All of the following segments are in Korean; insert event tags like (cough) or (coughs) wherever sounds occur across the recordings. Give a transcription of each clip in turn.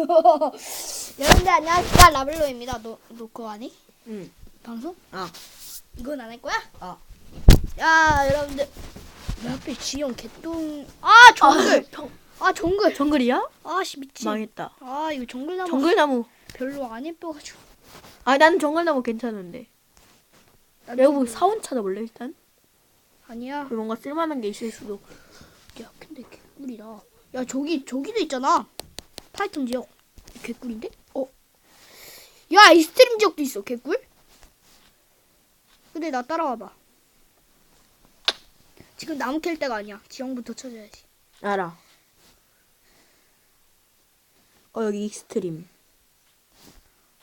(laughs) 여러분들 안녕하십니까 라블로입니다. 너, 너 그거 아니? 응. 방송? 어. 이건 안 할 거야? 어. 야 여러분들 내 앞에 지형 개똥 아 정글 아 정글 정글이야? 아씨 미친 망했다. 아 이거 정글나무 정글나무. 별로 안 예뻐가지고 아, 나는 정글나무 괜찮은데. 나 내가 뭐 정글- 사원 찾아볼래 일단? 아니야 뭔가 쓸만한 게 있을 수도. 야 근데 개꿀이다 야 저기 저기도 있잖아 타이탄 지역 개꿀인데? 어? 야 이스트림 지역도 있어 개꿀? 근데 나 따라와봐 지금 나무 캘 때가 아니야 지형부터 찾아야지 알아. 어 여기 익스트림.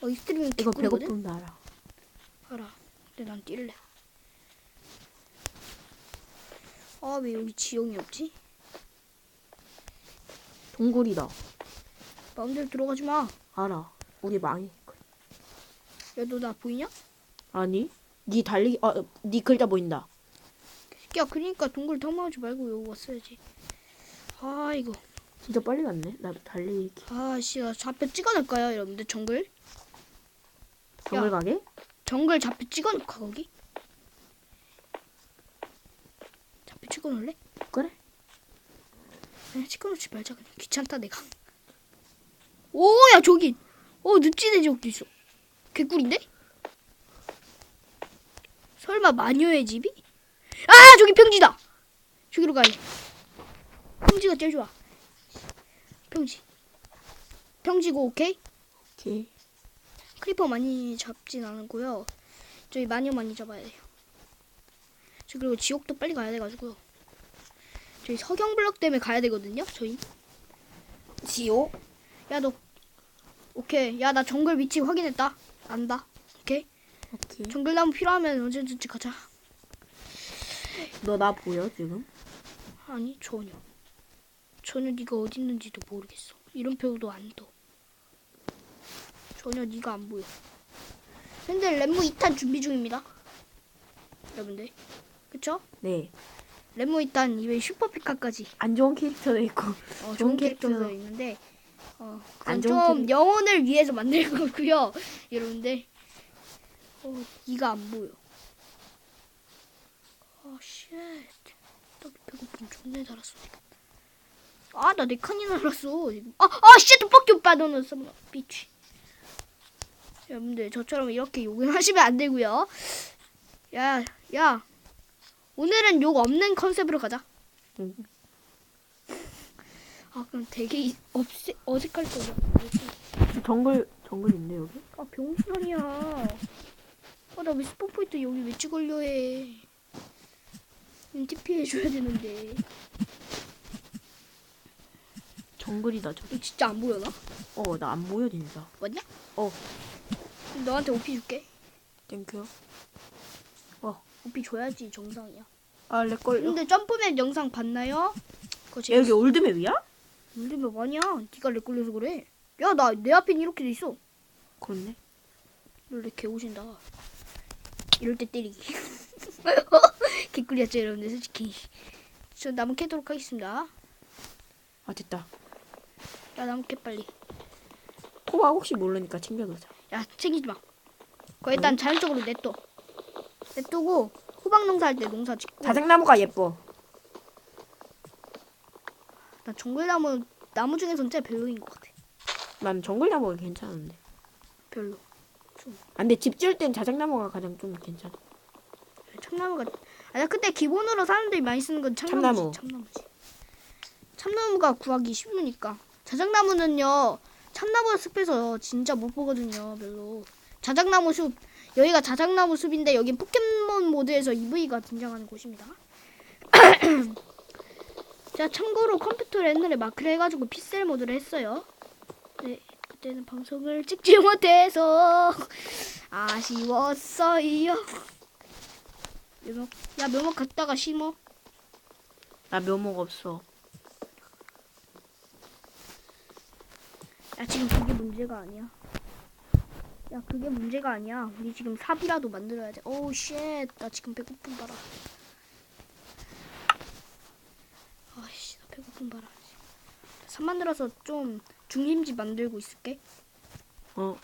어 이스트림은 이거 개꿀이거든? 배고픔도 알아. 알아 근데 난 뛸래 아 왜 여기 지형이 없지? 동굴이다. 마음대로 들어가지 마. 알아. 우리 망해. 야, 너 나 보이냐? 아니? 네 달리기. 어, 네 글자 보인다. 야, 그러니까 동굴 탐험하지 말고 여기 왔어야지. 아, 이거. 진짜 빨리 갔네. 나 달리기. 아, 씨, 나 좌표 찍어놓을까요, 여러분들? 정글? 정글 가게? 정글 좌표 찍어놓을까, 거기? 좌표 찍어놓을래? 그래. 그냥 찍어놓지 말자, 그냥. 귀찮다, 내가. 오, 야, 저기. 어, 늪지대 지역도 있어. 개꿀인데? 설마 마녀의 집이? 아, 저기 평지다! 저기로 가야 돼. 평지가 제일 좋아. 평지. 평지고, 오케이? 오케이. 크리퍼 많이 잡진 않고요. 저희 마녀 많이 잡아야 돼요. 저 그리고 지옥도 빨리 가야 돼가지고요. 저희 석영 블럭 때문에 가야 되거든요. 저희. 지옥? 야 너. 오케이. 야 나 정글 위치 확인했다. 안다. 오케이. 오케이. 정글 나무 필요하면 언제든지 가자. 너 나 보여 지금? 아니 전혀. 전혀 네가 어디 있는지도 모르겠어. 이름표도 안 떠. 전혀 네가 안 보여. 근데 렘무 2탄 준비 중입니다. 여러분들. 그쵸? 네. 렘무 2탄 이외에 슈퍼피카까지 안 좋은 캐릭터도 있고. 어, 좋은 좋은 캐릭터. 캐릭터도 있는데 어, 그건 안좀 좋은 캐릭터. 영혼을 위해서 만들 (laughs) 거고요. 여러분들. 어, 네가 안 보여. 아, 쉣. 나 배고픔 존내 달았어. 지금. 아, 나네 알았어. 지금. 아, 아, 쉣, fuck you, 바도는 썸 비치. 여러분들, 저처럼 이렇게 욕을 (laughs) 하시면 안 되고요. 야, 야. 오늘은 욕 없는 컨셉으로 가자. 응. 아, 그럼 되게 이- 없애, 어색할 거야. 저 정글 정글 있네 여기. 아, 병신이야. 아, 나왜 스포포인트 여기 왜 찍으려 해. TP 해줘야 되는데. 정글이다 저. 너 진짜 안 보여, 나? 어나 안 보여 진짜. 맞냐? 어. 그럼 너한테 오피 줄게. 땡큐. 오피 줘야지, 정상이야. 아 렉걸려. 근데 점프맨 영상 봤나요? 그거 야. 여기 올드맵이야? 근데 아니야. 네가 렉 걸려서 그래. 야, 나 내 앞엔 이렇게 돼 있어. 그렇네. 너렉 개오신다. 이럴 때 때리기. (laughs) 개꿀이었죠, 여러분들, 솔직히. 저 나무 캐도록 하겠습니다. 아 됐다. 야, 나무 캐 빨리. 토박 혹시 모르니까 챙겨놓자. 야, 챙기지 마. 그거 일단 자연적으로 냅둬. 냅두고 호박 농사 할 때 농사 짓고. 자작나무가 예뻐. 나 정글나무 나무 중에선 제일 별로인 것 같아. 난 정글나무가 괜찮은데. 별로. 아, 근데 집 지을 땐 자작나무가 가장 좀 괜찮아. 참나무가. 아니 근데 기본으로 사람들이 많이 쓰는 건 참나무지. 참나무. 참나무지. 참나무가 구하기 쉬우니까. 자작나무는요. 참나무 숲에서 진짜 못 보거든요. 별로. 자작나무 숲. 여기가 자작나무 숲인데 여긴 포켓몬 모드에서 EV가 등장하는 곳입니다. (clears throat) 제가 참고로 컴퓨터를 옛날에 마크를 해가지고 피셀 모드를 했어요. 네, 그때는 방송을 찍지 (laughs) 못해서 아쉬웠어요. 묘목, 야 묘목 갖다가 심어. 나 묘목 없어. 야 지금 그게 문제가 아니야. 야 그게 문제가 아니야. 우리 지금 삽이라도 만들어야 돼. 오우 쉣. 나 지금 배고픔 봐라. 봐라. 삽 만들어서 좀 중심지 만들고 있을게. 어,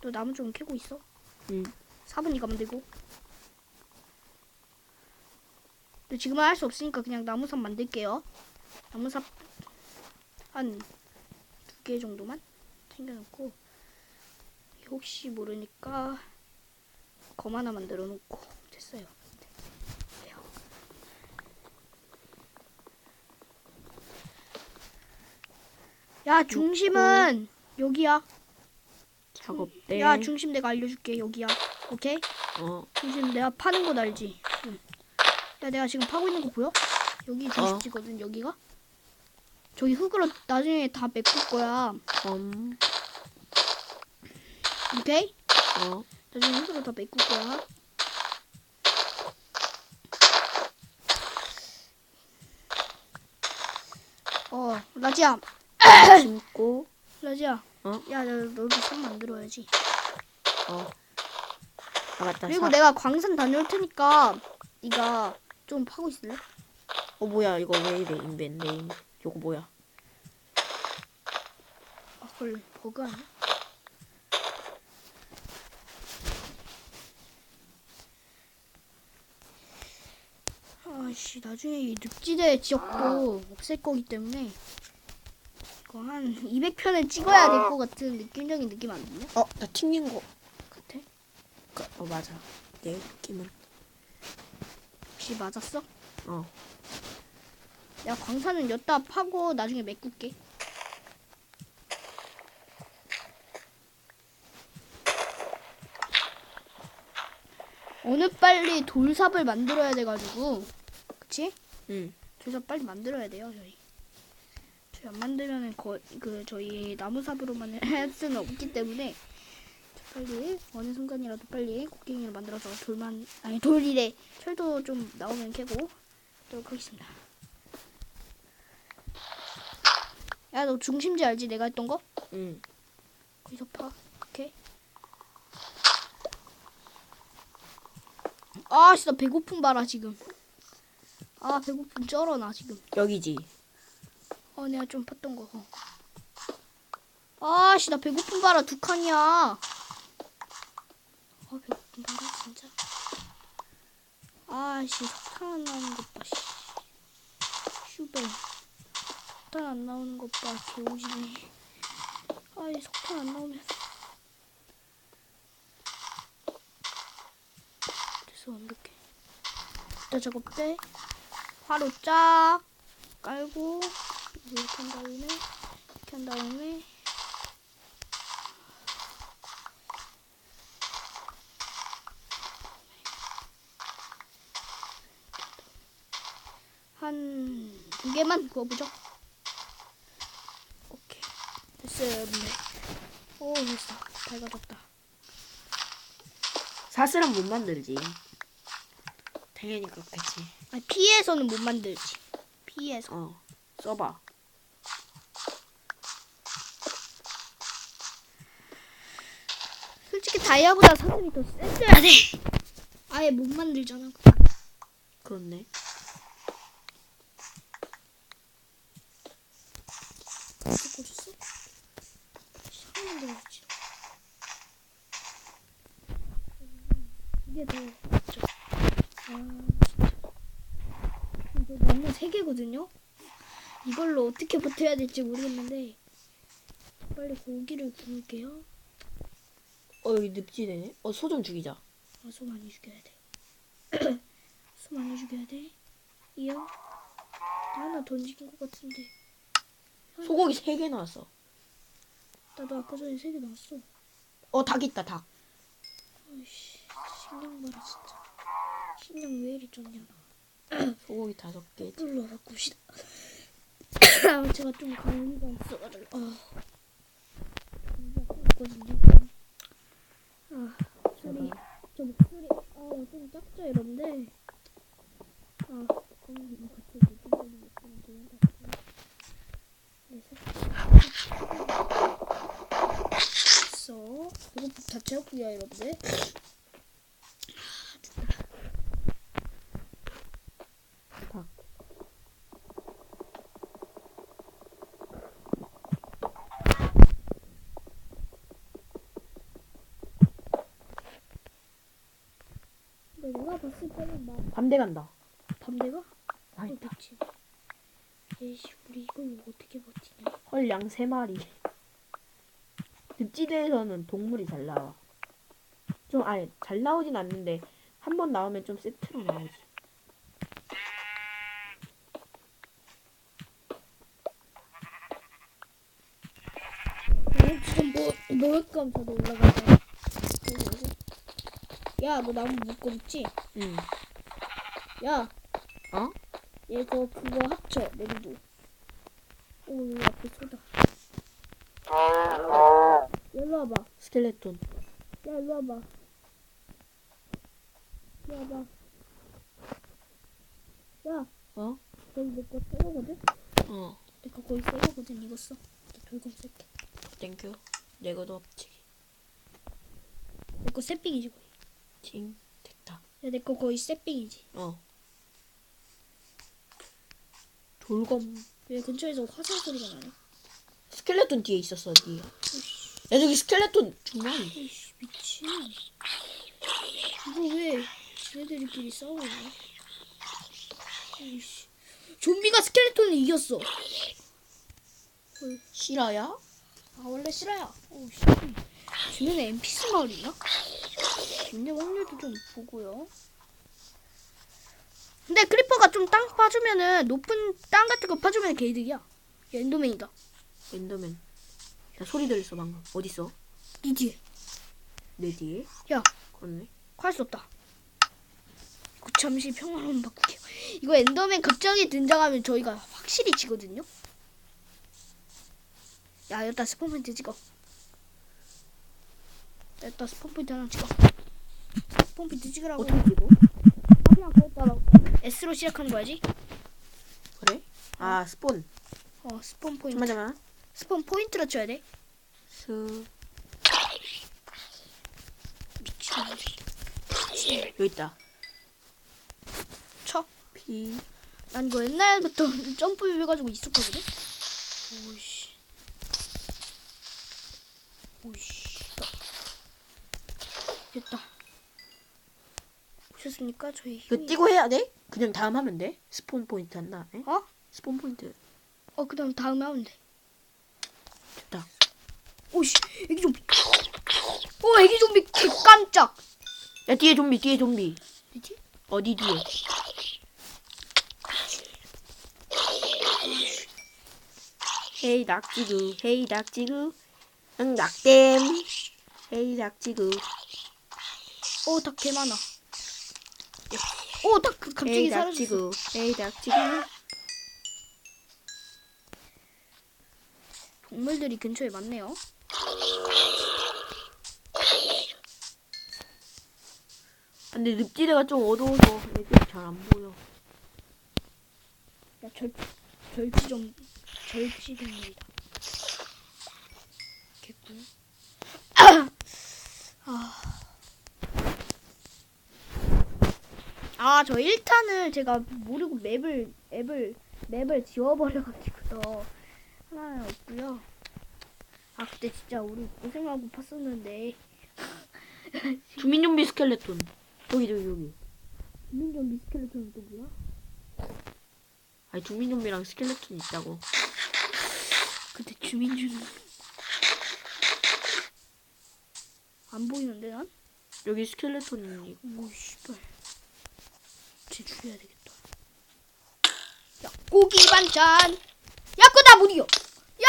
너 나무 좀 캐고 있어. 응. 삽은 이거 만들고. 근데 지금은 할 수 없으니까 그냥 나무삽 만들게요. 나무삽 한 두 개 정도만 챙겨놓고 혹시 모르니까 검 하나 만들어 놓고 됐어요. 야 중심은 여기야. 작업대. 야 중심 내가 알려줄게 여기야. 오케이? 어, 중심 내가 파는 곳 알지? 응. 야 내가 지금 파고 있는 거 보여? 여기 중심지거든 여기가. 저기 흙으로 나중에 다 메꿀 거야. 검. 오케이? 어, 나중에 흙으로 다 메꿀 거야. 어 라지야 (clears throat) 심고. 라지야. 어? 야 너, 너도 삽 만들어야지. 어. 아 맞다. 그리고 사- 내가 광산 다녀올 테니까 네가 좀 파고 있을래? 어 뭐야 이거 왜 이래 인벤 네임. 요거 뭐야? 아, 헐 버그 아니야? 아씨 나중에 이 늪지대 지역도 없앨 거기 때문에 이거 한 200편을 찍어야 될 것 같은 느낌적인 느낌 안 드냐? 어, 나 튕긴 거. 같아? 그, 어 맞아. 내 느낌은. 혹시 맞았어? 어. 내가 광산은 엿다 파고 나중에 메꿀게. 오늘 빨리 돌삽을 만들어야 돼가지고, 그치? 응. 돌삽 빨리 만들어야 돼요 저희. 안 만들면은 거, 그 저희 나무삽으로만 (laughs) 할 수는 없기 때문에 빨리 어느 순간이라도 빨리 곡괭이를 만들어서 돌만 아니 돌이래 철도 좀 나오면 캐고 하도록 하겠습니다. 야 너 중심지 알지 내가 했던 거? 응. 거기서 파. 오케이. 아씨 나 배고픔 봐라 지금. 아 배고픔 쩔어 나 지금. 여기지. 어 내가 좀 팠던 거. 어. 아씨 나 배고픔 봐라 두 칸이야. 아 배고픔 봐라 진짜. 아씨 석탄 안 나오는 것 봐. 씨. 슈베. 석탄 안 나오는 것 봐. 개오지네. 아이 석탄 안 나오면. 됐어 완벽해. 일단 작업대 화로 쫙 깔고 이렇게 한 다음에 이렇게 한 다음에 한 두 개만 구워보죠. 오케이 됐어요. 오 됐어 밝아졌다. 사슬은 못 만들지. 당연히 그렇겠지. 아니 피해서는 못 만들지. 피해서. 어. 써봐. 솔직히 다이아보다 사슬이 더 셌어야 돼. 아예 못 만들잖아. 그렇네. 듣고 있어? 샤워 만들어야지. 이게 더. 아 진짜. 이거 나무 세 개거든요. 이걸로 어떻게 버텨야 될지 모르겠는데 빨리 고기를 구울게요. 어 여기 늪지대네. 어 소 좀 죽이자. 아, 소 많이 죽여야 돼. (clears throat) 소 많이 죽여야 돼. 나 하나 던진 것 같은데. 소고기 세 개 나왔어. 나도 아까 전에 세 개 나왔어. 어 닭 있다 닭. 아이씨, 신경 봐라 진짜. 신경 왜 이리 나. (clears throat) 소고기 다섯 개. 불러 바꿉시다. (clears throat) 제가 좀 감기가 있어가지고. 아. 감기가 있거든요. 아, 소리. 저 목소리. 아, 좀 작죠, 여러분들? 아, 그럼 뭐 같이 느낌적인 느낌이 드는 것 같아요. 그래서. 됐어. 이거 다 채웠고요, 여러분들. 닭. 막 밤대 간다. 밤대가? 아 어, 있다. 그치. 에이씨, 우리 이걸 어떻게 버티냐? 헐양 세 마리. 늪지대에서는 동물이 잘 나와. 좀 아니 잘 나오진 않는데 한 번 나오면 좀 세트로 나오지. 어, 지금 뭐, 먹을 저도 올라가자. 야, 너 나무 묶고 있지? 응. 야, 어? 얘 그거, 그거 합쳐, 내리도. 오, 여기 앞에 쏟아. 일로 와봐. 스켈레톤. 야, 일로 와봐. 일로 와봐. 야, 어? 저기 내거 새거거든? 어. 내거 거의 새거거든, 이거 써. 나 돌검 쓸게. 땡큐. 내 것도 없지. 내거 새삥이지, 거의. 팅. 내거 거의 새삥이지. 어. 돌검. 왜 근처에서 화살 소리가 나네? 스켈레톤 뒤에 있었어 뒤에. 야 저기 스켈레톤 중앙. 에이씨, 미친. 이거 왜 쟤네들끼리 싸우고 있냐? 에이씨. 좀비가 스켈레톤을 이겼어. 헐. 실화야? 아 원래 싫어요. 오 씨. 주변에 NPC 마을 있나? 있는 확률도 좀 보고요. 근데 크리퍼가 좀 땅 파주면은 높은 땅 같은 거 파주면 개이득이야. 얘 엔더맨이다. 엔더맨. 나 소리 들렸어 방금. 어디 있어? 니 뒤에. 내 뒤에? 야, 그렇네. 할수 없다. 이거 잠시 평화로운 바꿀게요. 이거 엔더맨 갑자기 등장하면 저희가 확실히 지거든요. 야, 여기다 스폰 포인트 찍어. 여기다 스폰 포인트 하나 찍어. 스폰 포인트 찍으라고. 어떻게 찍어? 그냥 그랬다라고. S로 시작하는 거야지? 그래? 아 스폰. 어, 스폰 포인트. 잠깐만 잠깐만. 스폰 포인트로 쳐야 돼. 스. 미친. 여기 있다. 쳐. 피. 난 이거 옛날부터 (laughs) 점프 해가지고 익숙하거든? 오이씨. 오이씨. 됐다. 보셨습니까? 저희 이거 힘이- 띄고 해야 돼? 그냥 다음 하면 돼? 스폰 포인트 한 다음에? 어? 스폰 포인트. 어, 그 다음 다음에 하면 돼. 됐다. 오이씨. 애기 좀비. 오, 애기 좀비 개 깜짝. 야 뒤에 좀비 뒤에 좀비. 뭐지? 어디 뒤에? 헤이 낙지구 헤이 낙지구 응 낙댐 헤이 낙지구 오, 닭개 많아. 오, 닭 그- 갑자기 헤이 사라졌어. 낙지구 헤이 낙지구 동물들이 근처에 많네요. 근데 늪지대가 좀 어두워서 애들이 잘 안 보여 야, 절, 절지 좀, 절지 동물이다. 개꿀. (coughs) 아. 아, 저 1탄을 제가 모르고 맵을, 앱을, 맵을 지워버려가지고 하나는 없고요. 아, 그때 진짜 우리 고생하고 팠었는데. (laughs) 주민 좀비 스켈레톤 저기 저기 여기 민정 미스켈레톤은 또 뭐야? 아니 주민 좀비랑 스켈레톤 있다고 그때 주민주는 안 보이는데 난? 여기 스켈레톤이 오 씨발 쟤 죽여야 되겠다. 야 고기 반찬. 야못 이겨 야!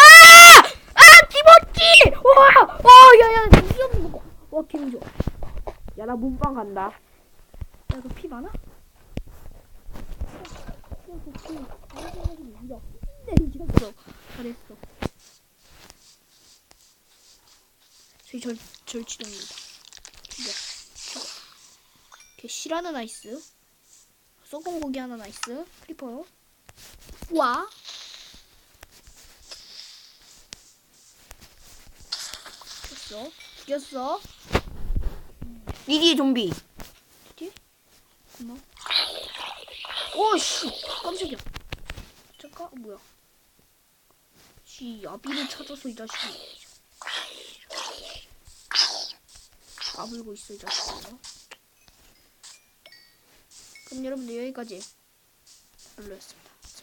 아 집었지! 와! 와 야야 무슨 먹어. 와 좋아 야나 문방 간다. 야 너 피 많아? 잘했어. 저희 절, 절치동입니다. 죽여. 실하는 나이스 썩은 고기 하나 나이스. 크리퍼요 와. 죽였어. 죽였어. 니 뒤에 좀비. 고마워 오씨. 깜짝이야. 잠깐 뭐야? 씨 아비를 찾아서 이 자식이. 까불고 있어 이 자식아 그럼 여러분들 여기까지 별로였습니다.